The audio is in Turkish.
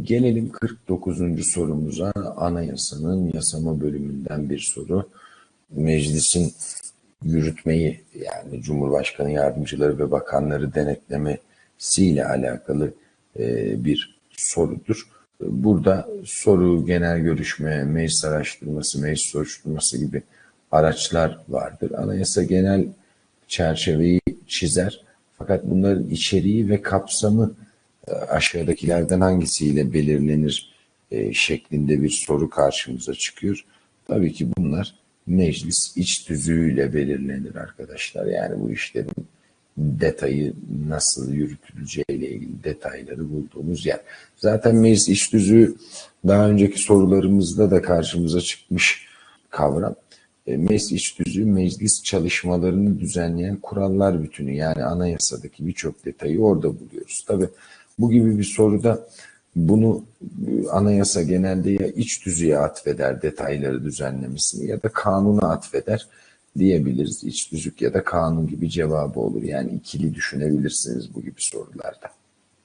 Gelelim 49. sorumuza. Anayasanın yasama bölümünden bir soru. Meclisin yürütmeyi yani Cumhurbaşkanı yardımcıları ve bakanları denetlemesiyle alakalı e, bir sorudur. Burada soru, genel görüşme, meclis araştırması, meclis soruşturması gibi araçlar vardır. Anayasa genel çerçeveyi çizer. Fakat bunların içeriği ve kapsamı aşağıdakilerden hangisiyle belirlenir e, şeklinde bir soru karşımıza çıkıyor. Tabii ki bunlar meclis iç tüzüğüyle belirlenir arkadaşlar. Yani bu işlerin detayı nasıl yürütüleceğiyle ilgili detayları bulduğumuz yer. Zaten meclis iç tüzüğü daha önceki sorularımızda da karşımıza çıkmış kavram. E, meclis iç tüzüğü meclis çalışmalarını düzenleyen kurallar bütünü yani anayasadaki birçok detayı orada buluyoruz. Tabi bu gibi bir soruda bunu e, anayasa genelde ya iç tüzüğe atfeder detayları düzenlemesini ya da kanuna atfeder diyebiliriz. İç tüzük ya da kanun gibi cevabı olur. Yani ikili düşünebilirsiniz bu gibi sorularda.